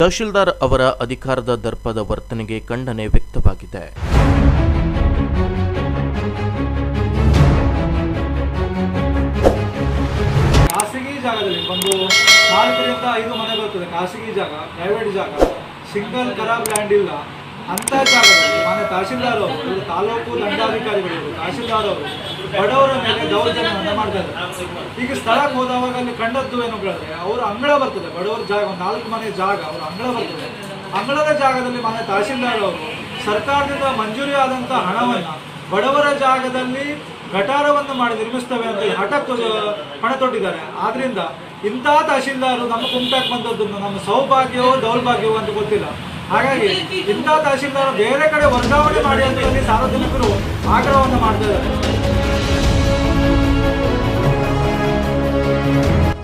ತಹಶೀಲ್ದಾರ್ ಅವರ ಅಧಿಕಾರದ ದರ್ಪದ ವರ್ತನೆಗೆ ಖಂಡನೆ ವ್ಯಕ್ತವಾಗಿದೆ. ಖಾಸಗಿ ಜಾಗದಲ್ಲಿ ಒಂದು ನಾಲ್ಕರಿಂದ ಐದು ಮನೆ ಬರ್ತದೆ. ಖಾಸಗಿ ಜಾಗ ಪ್ರೈವೇಟ್ ಜಾಗ, ಸಿಂಗಲ್ ಖರಾಬ್ ಲ್ಯಾಂಡ್ ಇಲ್ಲ. ಅಂತ ಜಾಗದಲ್ಲಿ ಮನೆ ತಹಶೀಲ್ದಾರ್ ಅವರು ತಾಲೂಕು ದಂಡಾಧಿಕಾರಿಗಳು ತಹಶೀಲ್ದಾರ್ ಅವರು ಬಡವರ ಮೇಲೆ ದೌರ್ಜನ್ಯವನ್ನು ಮಾಡ್ತಾ ಇದ್ದಾರೆ. ಈಗ ಸ್ಥಳಕ್ಕೆ ಹೋದವಾಗ ಅಲ್ಲಿ ಕಂಡದ್ದು ಏನು ಹೇಳಿದ್ರೆ ಅವ್ರ ಅಂಗಳ ಬರ್ತದೆ. ಬಡವರ ಜಾಗ, ಒಂದು ನಾಲ್ಕು ಮನೆ ಜಾಗ, ಅವ್ರ ಅಂಗಳ ಬರ್ತದೆ. ಅಂಗಳದ ಜಾಗದಲ್ಲಿ ಮನೆ ತಹಸೀಲ್ದಾರ್ ಅವರು, ಸರ್ಕಾರದಿಂದ ಮಂಜೂರಿ ಆದಂಥ ಹಣವನ್ನು ಬಡವರ ಜಾಗದಲ್ಲಿ ಗಟಾರವನ್ನು ಮಾಡಿ ನಿರ್ಮಿಸ್ತವೆ ಅಂತ ಹಠ ಹಣ ತೊಟ್ಟಿದ್ದಾರೆ. ಆದ್ರಿಂದ ಇಂಥ ತಹಶೀಲ್ದಾರು ನಮ್ಮ ಕುಮಟಾಕ್ ಬಂದದ್ದನ್ನು ನಮ್ಮ ಸೌಭಾಗ್ಯವೋ ದೌರ್ಭಾಗ್ಯವೋ ಅಂತ ಗೊತ್ತಿಲ್ಲ. ಹಾಗಾಗಿ ಇಂಥ ತಹಶೀಲ್ದಾರ್ ಬೇರೆ ಕಡೆ ವರ್ಗಾವಣೆ ಮಾಡಿ ಅಂತ ಸಾರ್ವಜನಿಕರು ಆಗ್ರಹವನ್ನು ಮಾಡ್ತಾ ಇದ್ದಾರೆ.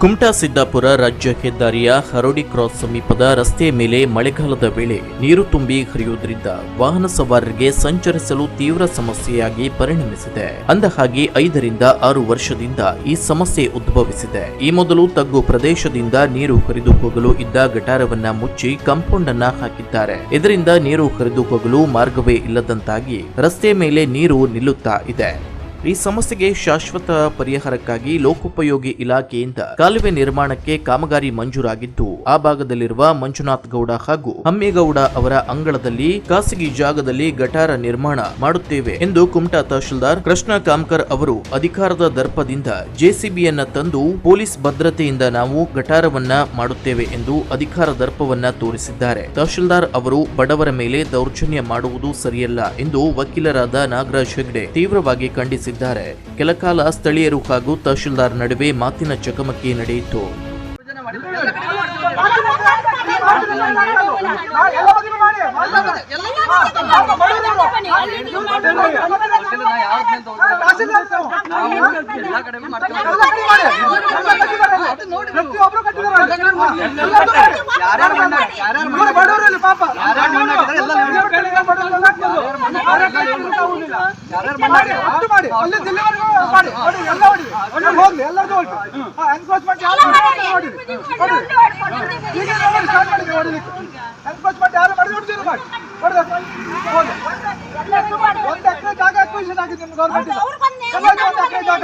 ಕುಮಟಾ ಸಿದ್ದಾಪುರ ರಾಜ್ಯ ಹೆದ್ದಾರಿಯ ಹರೋಡಿ ಕ್ರಾಸ್ ಸಮೀಪದ ರಸ್ತೆಯ ಮೇಲೆ ಮಳೆಗಾಲದ ವೇಳೆ ನೀರು ತುಂಬಿ ಹರಿಯುವುದರಿಂದ ವಾಹನ ಸವಾರರಿಗೆ ಸಂಚರಿಸಲು ತೀವ್ರ ಸಮಸ್ಯೆಯಾಗಿ ಪರಿಣಮಿಸಿದೆ. ಅಂದಹಾಗೆ, ಐದರಿಂದ ಆರು ವರ್ಷದಿಂದ ಈ ಸಮಸ್ಯೆ ಉದ್ಭವಿಸಿದೆ. ಈ ಮೊದಲು ತಗ್ಗು ಪ್ರದೇಶದಿಂದ ನೀರು ಹರಿದು ಹೋಗಲು ಇದ್ದ ಗಟಾರವನ್ನ ಮುಚ್ಚಿ ಕಾಂಪೌಂಡ್ ಅನ್ನ ಹಾಕಿದ್ದಾರೆ. ಇದರಿಂದ ನೀರು ಹರಿದು ಹೋಗಲು ಮಾರ್ಗವೇ ಇಲ್ಲದಂತಾಗಿ ರಸ್ತೆ ಮೇಲೆ ನೀರು ನಿಲ್ಲುತ್ತಾ ಇದೆ. ಈ ಸಮಸ್ಯೆಗೆ ಶಾಶ್ವತ ಪರಿಹಾರಕ್ಕಾಗಿ ಲೋಕೋಪಯೋಗಿ ಇಲಾಖೆಯಿಂದ ಕಾಲುವೆ ನಿರ್ಮಾಣಕ್ಕೆ ಕಾಮಗಾರಿ ಮಂಜೂರಾಗಿದ್ದು, ಆ ಭಾಗದಲ್ಲಿರುವ ಮಂಜುನಾಥ್ ಗೌಡ ಹಾಗೂ ಹಮ್ಮೇಗೌಡ ಅವರ ಅಂಗಳದಲ್ಲಿ ಖಾಸಗಿ ಜಾಗದಲ್ಲಿ ಗಟಾರ ನಿರ್ಮಾಣ ಮಾಡುತ್ತೇವೆ ಎಂದು ಕುಮಟಾ ತಹಶೀಲ್ದಾರ್ ಕೃಷ್ಣ ಕಾಮ್ಕರ್ ಅವರು ಅಧಿಕಾರದ ದರ್ಪದಿಂದ ಜೆಸಿಬಿಯನ್ನ ತಂದು ಪೊಲೀಸ್ ಭದ್ರತೆಯಿಂದ ನಾವು ಗಟಾರವನ್ನ ಮಾಡುತ್ತೇವೆ ಎಂದು ಅಧಿಕಾರ ದರ್ಪವನ್ನ ತೋರಿಸಿದ್ದಾರೆ. ತಹಶೀಲ್ದಾರ್ ಅವರು ಬಡವರ ಮೇಲೆ ದೌರ್ಜನ್ಯ ಮಾಡುವುದು ಸರಿಯಲ್ಲ ಎಂದು ವಕೀಲರಾದ ನಾಗರಾಜ್ ಹೆಗ್ಡೆ ತೀವ್ರವಾಗಿ ಖಂಡಿಸಿದ್ದಾರೆ. ಕೆಲಕಾಲ ಸ್ಥಳೀಯರು ಹಾಗೂ ತಹಶೀಲ್ದಾರ್ ನಡುವೆ ಮಾತಿನ ಚಕಮಕಿ ನಡೆಯಿತು ಪಾಪ ಒಟ್ಟು ಮಾಡಿ. ಅಲ್ಲಿ ಜಿಲ್ಲೆವರೆಗೂ ಮಾಡಿ. ಮಾಡಿ ಎಲ್ಲ ಹೊಡಿ ಎಲ್ಲ ಹೋಗ್ಲಿ ಎಲ್ಲರಿಗೂ ಹೋಗ್ಲಿ ಎನ್ಕ್ರೋಚ್ಮೆಂಟ್ ಯಾರು ಮಾಡಿದ್ರೆ ಹೊಡಿ ಈಗ ನೋಡಿ ಸ್ಟಾರ್ಟ್ ಮಾಡಿದ್ವಿ ಹೊಡಿಲಿಕ್ಕೆ ಎನ್ಕ್ರೋಚ್ಮೆಂಟ್ ಯಾರು ಮಾಡಿದ್ರೆ? ಮಾಡಿ. ಹೊಡೆದ ಒಂದು ಎಕರೆ ಜಾಗ ಅಕ್ವಿಷನ್ ಆಗಿದೆ ನಿಮ್ಮ ಗೌರ್ಮೆಂಟ್ ಒಂದು ಎಕರೆ ಜಾಗ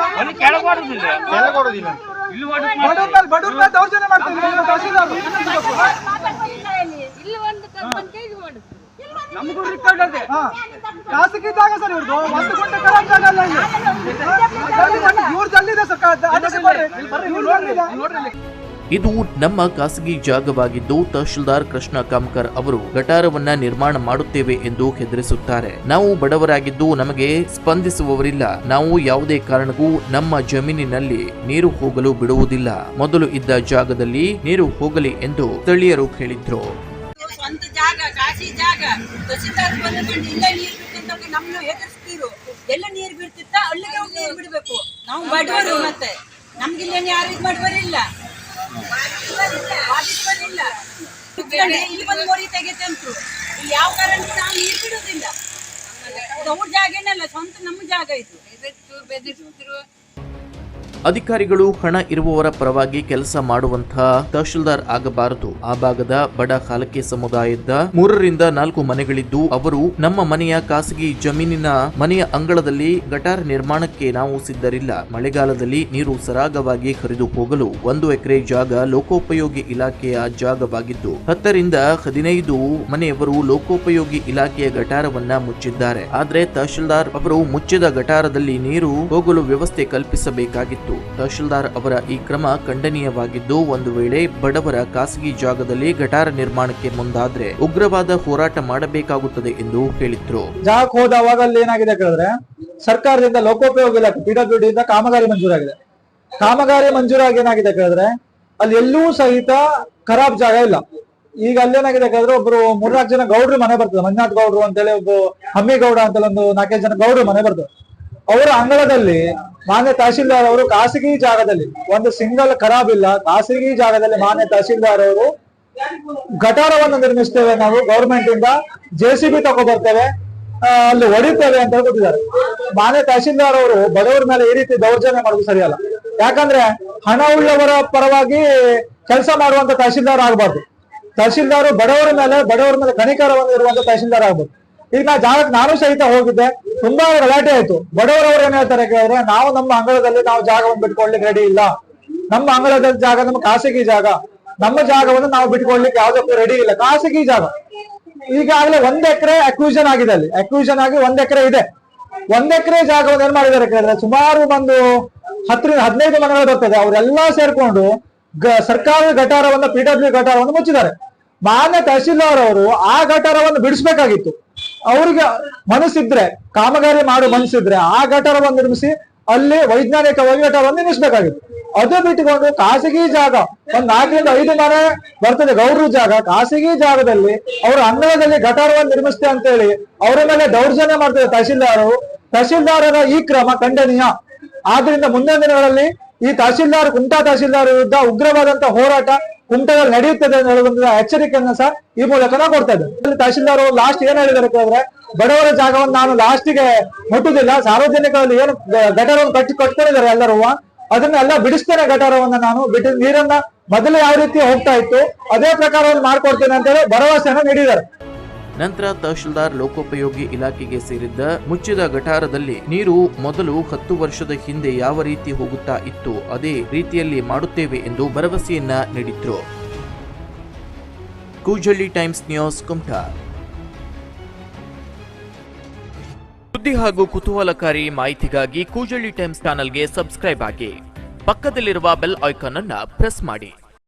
ಬಡವ್ರ ಮೇಲೆ ಬಡವ್ರ ಮೇಲೆ ದೌರ್ಜನ್ಯ ಮಾಡ್ತೀನಿ ತಹಸೀಲ್ದಾರ್ ಇಲ್ಲಿ ಒಂದು ಒಂದು ಕೆಜಿ ಮಾಡುದು ಹಾ. ಖಾಸಗಿ ಜಾಗ ಸರ್ ಇವ್ರದ್ದು ಒಂದು ಗುಂಟೆ ಖರಾಬ್ ಜಾಗ ಅಲ್ಲ ಇವ್ರು ಸರ್. ಇದು ನಮ್ಮ ಖಾಸಗಿ ಜಾಗವಾಗಿದ್ದು ತಹಶೀಲ್ದಾರ್ ಕೃಷ್ಣ ಕಾಮಕರ್ ಅವರು ಗಟಾರವನ್ನ ನಿರ್ಮಾಣ ಮಾಡುತ್ತೇವೆ ಎಂದು ಹೆದರಿಸುತ್ತಾರೆ. ನಾವು ಬಡವರಾಗಿದ್ದು ನಮಗೆ ಸ್ಪಂದಿಸುವವರಿಲ್ಲ. ನಾವು ಯಾವುದೇ ಕಾರಣಕ್ಕೂ ನಮ್ಮ ಜಮೀನಿನಲ್ಲಿ ನೀರು ಹೋಗಲು ಬಿಡುವುದಿಲ್ಲ. ಮೊದಲು ಇದ್ದ ಜಾಗದಲ್ಲಿ ನೀರು ಹೋಗಲಿ ಎಂದು ಸ್ಥಳೀಯರು ಹೇಳಿದ್ರು ಬಿಡ್ತಿದ್ದಾಗ ನಮ್ಮನ್ನು ಹೆದರ್ಸ್ತೀರು ಎಲ್ಲ ನೀರು ಬಿಡ್ತಿತ್ತ ಅಲ್ಲಿಗೆ ಹೋಗಿ ನೀರು ಬಿಡ್ಬೇಕು. ನಾವು ಬಡವರು. ಮತ್ತೆ. ನಮ್ಗಿಲ್ಲ ಯಾರು ಇದು ಮಾಡುವರಿಲ್ಲ ಬಾಧಿಸುವರಿಲ್ಲ ಇಲ್ಲಿ ಬಂದು ಮೋರಿ ತೆಗೆತೆ ಅಂತರು. ಯಾವ ಕಾರಣಕ್ಕೂ ನಾವು ನೀರು ಬಿಡುವುದಿಲ್ಲ. ಇದು ಅವ್ರ ಜಾಗನಲ್ಲ ಸ್ವಂತ ನಮ್ಮ ಜಾಗ ಇದು. ಬೆದರಿಸ್ತಿರು ಅಧಿಕಾರಿಗಳು ಹಣ ಇರುವವರ ಪರವಾಗಿ ಕೆಲಸ ಮಾಡುವಂತಹ ತಹಶೀಲ್ದಾರ್ ಆಗಬಾರದು. ಆ ಭಾಗದ ಬಡ ಹಾಲಕೆ ಸಮುದಾಯದ ಮೂರರಿಂದ ನಾಲ್ಕು ಮನೆಗಳಿದ್ದು, ಅವರು ನಮ್ಮ ಮನೆಯ ಖಾಸಗಿ ಜಮೀನಿನ ಮನೆಯ ಅಂಗಳದಲ್ಲಿ ಗಟಾರ ನಿರ್ಮಾಣಕ್ಕೆ ನಾವು ಸಿದ್ಧರಿಲ್ಲ. ಮಳೆಗಾಲದಲ್ಲಿ ನೀರು ಸರಾಗವಾಗಿ ಹರಿದು ಹೋಗಲು ಒಂದು ಎಕರೆ ಜಾಗ ಲೋಕೋಪಯೋಗಿ ಇಲಾಖೆಯ ಜಾಗವಾಗಿದ್ದು, ಹತ್ತರಿಂದ ಹದಿನೈದು ಮನೆಯವರು ಲೋಕೋಪಯೋಗಿ ಇಲಾಖೆಯ ಗಟಾರವನ್ನ ಮುಚ್ಚಿದ್ದಾರೆ. ಆದರೆ ತಹಶೀಲ್ದಾರ್ ಅವರು ಮುಚ್ಚಿದ ಗಟಾರದಲ್ಲಿ ನೀರು ಹೋಗಲು ವ್ಯವಸ್ಥೆ ಕಲ್ಪಿಸಬೇಕಾಗಿತ್ತು. ತಹಶೀಲ್ದಾರ್ ಅವರ ಈ ಕ್ರಮ ಖಂಡನೀಯವಾಗಿದ್ದು, ಒಂದು ವೇಳೆ ಬಡವರ ಖಾಸಗಿ ಜಾಗದಲ್ಲಿ ಗಟಾರ ನಿರ್ಮಾಣಕ್ಕೆ ಮುಂದಾದ್ರೆ ಉಗ್ರವಾದ ಹೋರಾಟ ಮಾಡಬೇಕಾಗುತ್ತದೆ ಎಂದು ಹೇಳಿದ್ರು. ಜಾಗಕ್ಕೆ ಹೋದವಾಗ ಅಲ್ಲಿ ಏನಾಗಿದೆ ಕೇಳಿದ್ರೆ, ಸರ್ಕಾರದಿಂದ ಲೋಕೋಪಯೋಗ ಇಲಾಖೆ ಪಿಡಬ್ಲ್ಯೂ ಇಂದ ಕಾಮಗಾರಿ ಮಂಜೂರಾಗಿದೆ. ಕಾಮಗಾರಿ ಮಂಜೂರಾಗಿ ಏನಾಗಿದೆ ಕೇಳಿದ್ರೆ, ಅಲ್ಲಿ ಎಲ್ಲೂ ಸಹಿತ ಖರಾಬ್ ಜಾಗ ಇಲ್ಲ. ಈಗ ಅಲ್ಲೇನಾಗಿದೆ ಕೇಳಿದ್ರೆ, ಒಬ್ರು ಮೂರ್ನಾಲ್ಕು ಜನ ಗೌಡ್ರು ಮನೆ ಬರ್ತದೆ. ಮಂಜುನಾಥ್ ಗೌಡ್ರು ಅಂತೇಳಿ ಒಬ್ಬ ಹಮ್ಮಿಗೌಡ ಅಂತ ಒಂದು ನಾಲ್ಕೈದು ಜನ ಗೌಡ್ರು ಮನೆ ಬರ್ತದೆ. ಅವರ ಅಂಗಳದಲ್ಲಿ ಮಾನ್ಯ ತಹಶೀಲ್ದಾರ್ ಅವರು ಖಾಸಗಿ ಜಾಗದಲ್ಲಿ ಒಂದು ಸಿಂಗಲ್ ಖರಾಬ್ ಇಲ್ಲ ಖಾಸಗಿ ಜಾಗದಲ್ಲಿ ಮಾನ್ಯ ತಹಶೀಲ್ದಾರ್ ಅವರು ಗಟಾರವನ್ನು ನಿರ್ಮಿಸ್ತೇವೆ ನಾವು ಗೌರ್ಮೆಂಟ್ ಇಂದ ಜೆ ಸಿ ಬಿ ತಗೊಬರ್ತೇವೆ ಆ, ಅಲ್ಲಿ ಹೊಡಿತೇವೆ ಅಂತ ಹೇಳ್ಕೊಟ್ಟಿದ್ದಾರೆ. ಮಾನ್ಯ ತಹಶೀಲ್ದಾರ್ ಅವರು ಬಡವರ ಮೇಲೆ ಈ ರೀತಿ ದೌರ್ಜನ್ಯ ಮಾಡೋದು ಸರಿಯಲ್ಲ. ಯಾಕಂದ್ರೆ ಹಣ ಉಳ್ಳವರ ಪರವಾಗಿ ಕೆಲಸ ಮಾಡುವಂತ ತಹಶೀಲ್ದಾರ್ ಆಗ್ಬಾರ್ದು. ತಹಶೀಲ್ದಾರ್ ಬಡವರ ಮೇಲೆ ಬಡವರ ಮೇಲೆ ಕಣಿಕಾರವನ್ನು ಇರುವಂತ ತಹಶೀಲ್ದಾರ್ ಆಗ್ಬಾರ್ದು. ಈಗ ಜಾಗಕ್ಕೆ ನಾನು ಸಹಿತ ಹೋಗಿದ್ದೆ. ತುಂಬಾ ಗಲಾಟೆ ಆಯ್ತು. ಬಡವರವ್ರು ಏನ್ ಹೇಳ್ತಾರೆ ಕೇಳಿದ್ರೆ, ನಾವು ನಮ್ಮ ಅಂಗಳದಲ್ಲಿ ನಾವು ಜಾಗವನ್ನು ಬಿಟ್ಕೊಳ್ಲಿಕ್ಕೆ ರೆಡಿ ಇಲ್ಲ. ನಮ್ಮ ಅಂಗಳದ ಜಾಗ, ನಮ್ಮ ಖಾಸಗಿ ಜಾಗ. ನಮ್ಮ ಜಾಗವನ್ನು ನಾವು ಬಿಟ್ಕೊಳ್ಲಿಕ್ಕೆ ಯಾವ್ದಕ್ಕೂ ರೆಡಿ ಇಲ್ಲ. ಖಾಸಗಿ ಜಾಗ. ಈಗಾಗಲೇ ಒಂದ್ ಎಕರೆ ಅಕ್ವಿಷನ್ ಆಗಿದೆ ಅಲ್ಲಿ. ಅಕ್ವಿಷನ್ ಆಗಿ ಒಂದ್ ಎಕರೆ ಇದೆ. ಒಂದ್ ಎಕರೆ ಜಾಗವನ್ನು ಏನ್ ಮಾಡಿದ್ದಾರೆ ಕೇಳಿದ್ರೆ, ಸುಮಾರು ಒಂದು ಹತ್ತರಿಂದ ಹದಿನೈದು ಮನೆಗಳು ಬರ್ತದೆ. ಅವರೆಲ್ಲಾ ಸೇರ್ಕೊಂಡು ಸರ್ಕಾರದ ಸರ್ಕಾರಿ ಗಟಾರವನ್ನ ಪಿ ಡಬ್ಲ್ಯೂ ಗಟಾರವನ್ನು ಮುಚ್ಚಿದ್ದಾರೆ. ಮಾನ್ಯ ತಹಶೀಲ್ದಾರ್ ಅವರು ಆ ಘಟಾರವನ್ನು ಬಿಡಿಸ್ಬೇಕಾಗಿತ್ತು. ಅವ್ರಿಗೆ ಮನಸ್ಸಿದ್ರೆ, ಕಾಮಗಾರಿ ಮಾಡೋ ಮನಸ್ಸಿದ್ರೆ ಆ ಘಟರವನ್ನು ನಿರ್ಮಿಸಿ ಅಲ್ಲಿ ವೈಜ್ಞಾನಿಕವಾಗಿ ಘಟರವನ್ನು ನಿರ್ಮಿಸಬೇಕಾಗಿತ್ತು. ಅದು ಬಿಟ್ಟುಕೊಂಡು ಖಾಸಗಿ ಜಾಗ, ಒಂದ್ ನಾಲ್ಕರಿಂದ ಐದು ಮನೆ ಬರ್ತದೆ, ಗೌಡ್ರ ಜಾಗ. ಖಾಸಗಿ ಜಾಗದಲ್ಲಿ ಅವರ ಅಂಗಳದಲ್ಲಿ ಗಟಾರವನ್ನು ನಿರ್ಮಿಸ್ತೆ ಅಂತ ಹೇಳಿ ಅವರ ಮೇಲೆ ದೌರ್ಜನ್ಯ ಮಾಡ್ತಾರೆ ತಹಸೀಲ್ದಾರರು ತಹಶೀಲ್ದಾರರ ಈ ಕ್ರಮ ಖಂಡನೀಯ. ಆದ್ರಿಂದ ಮುಂದಿನ ದಿನಗಳಲ್ಲಿ ಈ ತಹಶೀಲ್ದಾರ್, ಕುಂಟಾ ತಹಶೀಲ್ದಾರ್ ವಿರುದ್ಧ ಉಗ್ರವಾದಂತ ಹೋರಾಟ ಕುಮಟದಲ್ಲಿ ನಡೆಯುತ್ತದೆ ಅಂತ ಹೇಳುವಂತ ಎಚ್ಚರಿಕೆಯನ್ನ ಸಹ ಈ ಮೂಲಕ ನಾವು ಕೊಡ್ತಾ ಇದ್ದೇವೆ. ತಹಶೀಲ್ದಾರ್ ಲಾಸ್ಟ್ ಏನ್ ಹೇಳಿದ್ದಾರೆ ಕೇಳಿದ್ರೆ ಬಡವರ ಜಾಗವನ್ನು ನಾನು ಲಾಸ್ಟಿಗೆ ಮುಟ್ಟುದಿಲ್ಲ ಸಾರ್ವಜನಿಕರಲ್ಲಿ ಏನು ಗಟಾರವನ್ನು ಕಟ್ಟಿ ಕಟ್ಕೊಂಡಿದ್ದಾರೆ ಎಲ್ಲರೂ, ಅದನ್ನೆಲ್ಲ ಬಿಡಿಸ್ತೇನೆ ಗಟಾರವನ್ನು ನಾನು, ಬಿಟ್ಟು ನೀರನ್ನ ಮೊದಲು ಯಾವ ರೀತಿ ಹೋಗ್ತಾ ಇತ್ತು, ಅದೇ ಪ್ರಕಾರವನ್ನು ಮಾಡ್ಕೊಡ್ತೇನೆ ಅಂತ ಹೇಳಿ ಭರವಸೆಯನ್ನು ನೀಡಿದ್ದಾರೆ. ನಂತರ ತಹಶೀಲ್ದಾರ್ ಲೋಕೋಪಯೋಗಿ ಇಲಾಖೆಗೆ ಸೇರಿದ್ದ ಮುಚ್ಚಿದ ಗಟಾರದಲ್ಲಿ ನೀರು ಮೊದಲು ಹತ್ತು ವರ್ಷದ ಹಿಂದೆ ಯಾವ ರೀತಿ ಹೋಗುತ್ತಾ ಇತ್ತು ಅದೇ ರೀತಿಯಲ್ಲಿ ಮಾಡುತ್ತೇವೆ ಎಂದು ಭರವಸೆಯನ್ನ ನೀಡಿದ್ರು. Koojalli times news, Kumta. ಸುದ್ದಿ ಹಾಗೂ ಕುತೂಹಲಕಾರಿ ಮಾಹಿತಿಗಾಗಿ ಕೂಜಳ್ಳಿ ಟೈಮ್ಸ್ ಚಾನಲ್ಗೆ ಸಬ್ಸ್ಕ್ರೈಬ್ ಆಗಿ. ಪಕ್ಕದಲ್ಲಿರುವ ಬೆಲ್ ಐಕಾನ್ ಅನ್ನ ಪ್ರೆಸ್ ಮಾಡಿ.